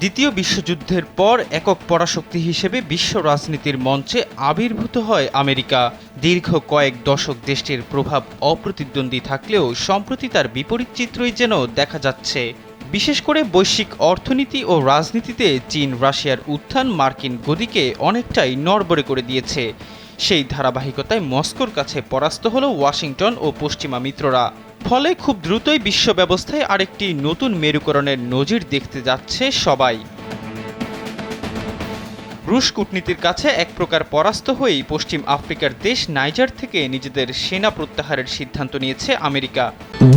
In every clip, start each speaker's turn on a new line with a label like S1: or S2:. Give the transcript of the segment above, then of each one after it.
S1: দ্বিতীয় বিশ্বযুদ্ধের পর একক পরাশক্তি হিসেবে বিশ্ব রাজনীতির মঞ্চে আবির্ভূত হয় আমেরিকা। দীর্ঘ কয়েক দশক দেশটির প্রভাব অপ্রতিদ্বন্দ্বী থাকলেও সম্প্রতি তার বিপরীত চিত্রই যেন দেখা যাচ্ছে। বিশেষ করে বৈশ্বিক অর্থনীতি ও রাজনীতিতে চীন রাশিয়ার উত্থান মার্কিন গদিকে অনেকটাই নড়বড়ে করে দিয়েছে। সেই ধারাবাহিকতায় মস্কোর কাছে পরাস্ত হল ওয়াশিংটন ও পশ্চিমা মিত্ররা। ফলে খুব দ্রুতই বিশ্ব ব্যবস্থায় আরেকটি নতুন মেরুকরণের নজির দেখতে যাচ্ছে সবাই। রুশ কূটনীতির কাছে এক প্রকার পরাস্ত হয়েই পশ্চিম আফ্রিকার দেশ নাইজার থেকে নিজেদের সেনা প্রত্যাহারের সিদ্ধান্ত নিয়েছে আমেরিকা।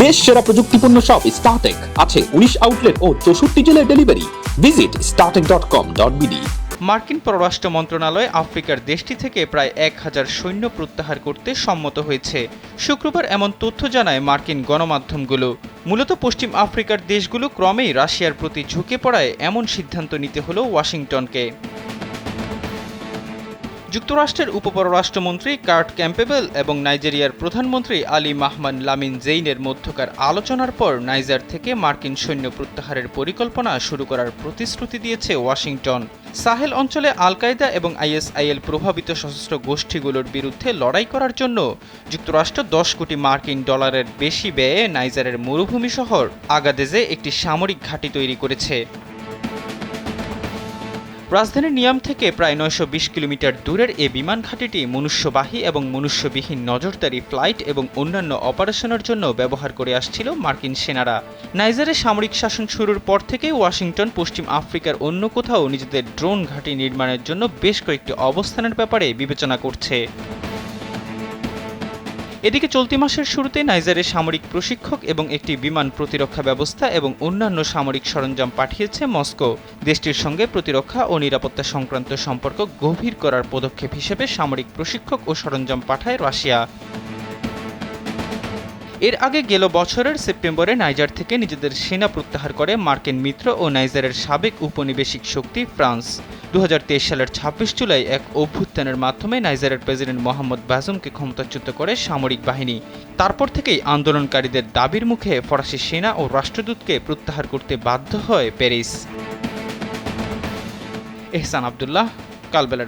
S2: দেশ সেরা প্রযুক্তিপূর্ণ সব স্টার্টেক আছে উনিশ আউটলেট ও চৌষট্টি জেলায় delivery visit Startech dot com dot BD
S1: মার্কিন পররাষ্ট্র মন্ত্রণালয় আফ্রিকার দেশটি থেকে প্রায় এক হাজার সৈন্য প্রত্যাহার করতে সম্মত হয়েছে। শুক্রবার এমন তথ্য জানায় মার্কিন গণমাধ্যমগুলো। মূলত পশ্চিম আফ্রিকার দেশগুলো ক্রমেই রাশিয়ার প্রতি ঝুঁকে পড়ায় এমন সিদ্ধান্ত নিতে হলো ওয়াশিংটনকে। যুক্তরাষ্ট্রের উপপররাষ্ট্রমন্ত্রী কার্ট ক্যাম্পেবেল এবং নাইজেরিয়ার প্রধানমন্ত্রী আলী মাহমান লামিন জেইনের মধ্যকার আলোচনার পর নাইজার থেকে মার্কিন সৈন্য প্রত্যাহারের পরিকল্পনা শুরু করার প্রতিশ্রুতি দিয়েছে ওয়াশিংটন। সাহেল অঞ্চলে আল কায়দা এবং আইএসআইএল প্রভাবিত সশস্ত্র গোষ্ঠীগুলোর বিরুদ্ধে লড়াই করার জন্য যুক্তরাষ্ট্র দশ কোটি মার্কিন ডলারের বেশি ব্যয়ে নাইজারের মরুভূমি শহর আগাদেজে একটি সামরিক ঘাঁটি তৈরি করেছে। রাজধানীর নিয়াম থেকে প্রায় নয়শো বিশ কিলোমিটার দূরের এ বিমান ঘাঁটিটি মনুষ্যবাহী এবং মনুষ্যবিহীন নজরদারি ফ্লাইট এবং অন্যান্য অপারেশনের জন্য ব্যবহার করে আসছিল মার্কিন সেনারা। নাইজারে সামরিক শাসন শুরুর পর থেকে ওয়াশিংটন, পশ্চিম আফ্রিকার অন্য কোথাও নিজেদের ড্রোন ঘাঁটি নির্মাণের জন্য বেশ কয়েকটি অবস্থানের ব্যাপারে বিবেচনা করছে। এদিকে চলতি মাসের শুরুতে নাইজারের সামরিক প্রশিক্ষক এবং একটি বিমান প্রতিরক্ষা ব্যবস্থা এবং অন্যান্য সামরিক সরঞ্জাম পাঠিয়েছে মস্কো। দেশটির সঙ্গে প্রতিরক্ষা ও নিরাপত্তা সংক্রান্ত সম্পর্ক গভীর করার পদক্ষেপ হিসেবে সামরিক প্রশিক্ষক ও সরঞ্জাম পাঠায় রাশিয়া। এর আগে গেল বছরের সেপ্টেম্বরে নাইজার থেকে নিজেদের সেনা প্রত্যাহার করে মার্কিন মিত্র ও নাইজারের সাবেক উপনিবেশিক শক্তি ফ্রান্স। দু হাজার তেইশ সালের ছাব্বিশ জুলাই এক অভ্যুত্থানের মাধ্যমে নাইজারের প্রেসিডেন্ট মোহাম্মদ বাজুমকে ক্ষমতাচ্যুত করে সামরিক বাহিনী। তারপর থেকেই আন্দোলনকারীদের দাবির মুখে ফরাসি সেনা ও রাষ্ট্রদূতকে প্রত্যাহার করতে বাধ্য হয় প্যারিস। এহসান আবদুল্লাহ, কালবেলা